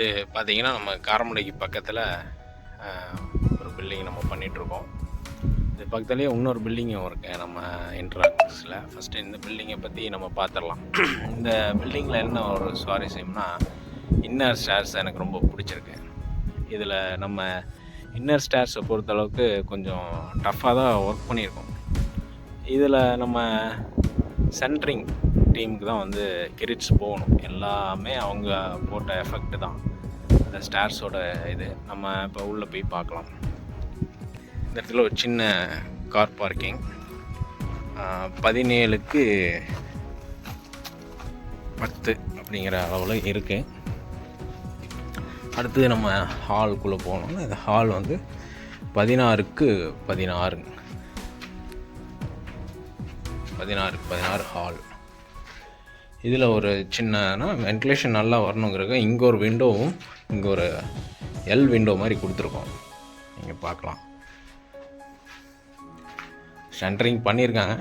இது பார்த்தீங்கன்னா நம்ம காரமடைக்கு பக்கத்தில் ஒரு பில்டிங் நம்ம பண்ணிகிட்ருக்கோம் இது பக்கத்துலேயே இன்னொரு பில்டிங்கும் இருக்கு நம்ம இன்ட்ராக்ஸில் ஃபஸ்ட்டு இந்த பில்டிங்கை பற்றி நம்ம பார்த்துடலாம் இந்த பில்டிங்கில் என்ன ஒரு சுவாரஸ்யம்னா இன்னர் ஸ்டார்ஸ் எனக்கு ரொம்ப பிடிச்சிருக்கு. இதில் நம்ம இன்னர் ஸ்டார்ஸை பொறுத்தளவுக்கு கொஞ்சம் டஃப்பாக தான் ஒர்க் பண்ணியிருக்கோம். இதில் நம்ம சென்ட்ரிங் டீமுக்கு தான் வந்து கிரிட்ஸ் போகணும். எல்லாமே அவங்க போட்ட எஃபெக்ட் தான். அந்த ஸ்டார்ஸோட இது. நம்ம இப்போ உள்ளே போய் பார்க்கலாம். இந்த இடத்துல ஒரு சின்ன கார் பார்க்கிங் பதினேழுக்கு பத்து அப்படிங்கிற அளவில் இருக்குது அடுத்து நம்ம ஹாலுக்குள்ளே போனோம்னா இந்த ஹால் வந்து பதினாறுக்கு பதினாறு. பதினாறுக்கு பதினாறு ஹால் இதில் ஒரு சின்னனா வென்டிலேஷன் நல்லா வரணுங்கிறக்க இங்கே ஒரு விண்டோவும் இங்கே ஒரு எல் விண்டோ மாதிரி கொடுத்துருக்கோம். நீங்கள் பார்க்கலாம். சென்டரிங் பண்ணியிருக்காங்க.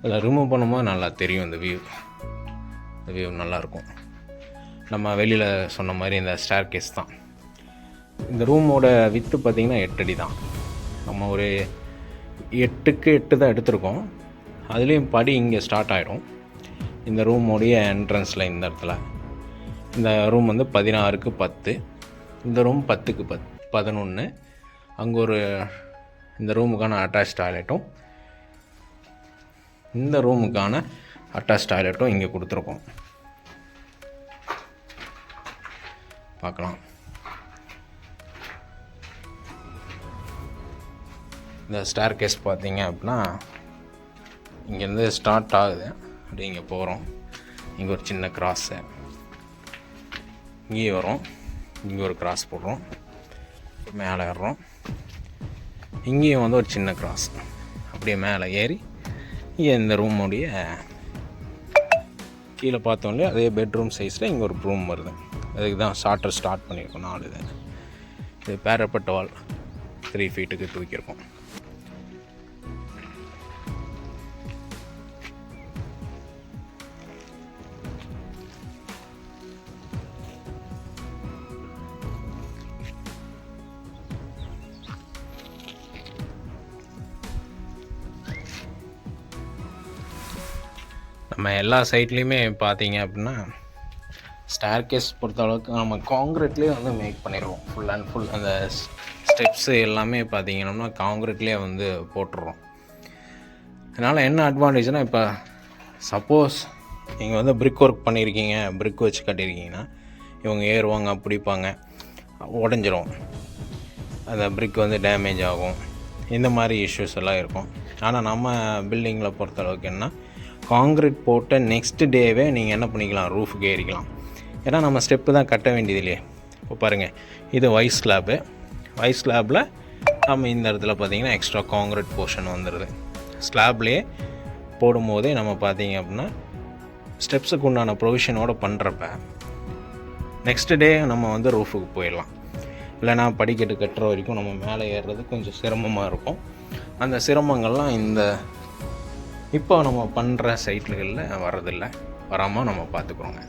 அதில் ரிமூவ் பண்ணும்போது நல்லா தெரியும் இந்த வியூ இந்த வியூ நல்லாயிருக்கும் நம்ம வெளியில் சொன்ன மாதிரி இந்த ஸ்டேர் கேஸ் தான். இந்த ரூமோட வித்து பார்த்திங்கன்னா எட்டு தான். நம்ம ஒரு எட்டுக்கு எட்டு தான் எடுத்திருக்கோம். அதுலேயும் படி இங்கே ஸ்டார்ட் ஆகிடும் இந்த ரூமுடைய என்ட்ரன்ஸில் இந்த இடத்துல. இந்த ரூம் வந்து பதினாறுக்கு பத்து. இந்த ரூம் பத்துக்கு பத் பதினொன்று அங்கே ஒரு இந்த ரூமுக்கான அட்டாச் டாய்லெட்டும் இந்த ரூமுக்கான அட்டாச் டாய்லெட்டும் இங்கே கொடுத்துருக்கோம். பார்க்கலாம். இந்த ஸ்டார் கேஸ் பார்த்தீங்க அப்படின்னா இங்கேருந்து ஸ்டார்ட் ஆகுது. அப்படி இங்கே போகிறோம் இங்கே ஒரு சின்ன கிராஸு இங்கேயே வரோம் இங்கே ஒரு கிராஸ் போடுறோம். மேலே ஏறுறோம். இங்கேயும் வந்து ஒரு சின்ன கிராஸ் அப்படியே மேலே ஏறி இங்கே இந்த ரூமுடைய கீழே பார்த்தோம்லே அதே பெட்ரூம் சைஸில் இங்கே ஒரு ரூம் வருது. அதுக்கு தான் ஷார்ட்டர் ஸ்டார்ட் பண்ணியிருக்கோம். நாலு இது. இது பேரப்பட்ட வால் த்ரீ ஃபீட்டுக்கு தூக்கியிருக்கோம். நம்ம எல்லா சைட்லேயுமே பார்த்தீங்க அப்படின்னா ஸ்டார் கேஸ் பொறுத்த அளவுக்கு நம்ம காங்க்ரீட்லேயே வந்து மேக் பண்ணிடுவோம் ஃபுல் அண்ட் ஃபுல் அந்த ஸ்டெப்ஸு எல்லாமே பார்த்தீங்கன்னா காங்க்ரீட்லேயே வந்து போட்டுடுறோம் அதனால் என்ன அட்வான்டேஜ்னால் இப்போ சப்போஸ் நீங்கள் வந்து பிரிக் ஒர்க் பண்ணியிருக்கீங்க பிரிக் வச்சு கட்டியிருக்கீங்கன்னா இவங்க ஏறுவாங்க பிடிப்பாங்க உடஞ்சிரும். அந்த பிரிக் வந்து டேமேஜ் ஆகும். இந்த மாதிரி இஷ்யூஸ் எல்லாம் இருக்கும். ஆனால் நம்ம பில்டிங்கில் பொறுத்தளவுக்கு என்ன காங்கிரீட் போட்ட நெக்ஸ்ட் டேவே நீங்கள் என்ன பண்ணிக்கலாம் ரூஃபுக்கு ஏறிக்கலாம். ஏன்னா நம்ம ஸ்டெப்பு தான் கட்ட வேண்டியது இல்லையே இப்போ பாருங்கள் இது வைஸ் ஸ்லாப்பு வைஸ் ஸ்லாப்பில் நம்ம இந்த இடத்துல பார்த்தீங்கன்னா எக்ஸ்ட்ரா காங்கிரீட் போர்ஷன் வந்துடுது ஸ்லாப்லேயே போடும்போதே நம்ம பார்த்தீங்க அப்படின்னா ஸ்டெப்ஸுக்கு உண்டான ப்ரொவிஷனோடு பண்ணுறப்ப நெக்ஸ்ட் டே நம்ம வந்து ரூஃபுக்கு போயிடலாம். இல்லைனா படிக்கட்டு கட்டுற வரைக்கும் நம்ம மேலே ஏறுறது கொஞ்சம் சிரமமாக இருக்கும். அந்த சிரமங்கள்லாம் இந்த இப்போ நம்ம பண்ணுற சைட்களில் வரதில்லை வராமல் நம்ம பார்த்துக்குறோங்க.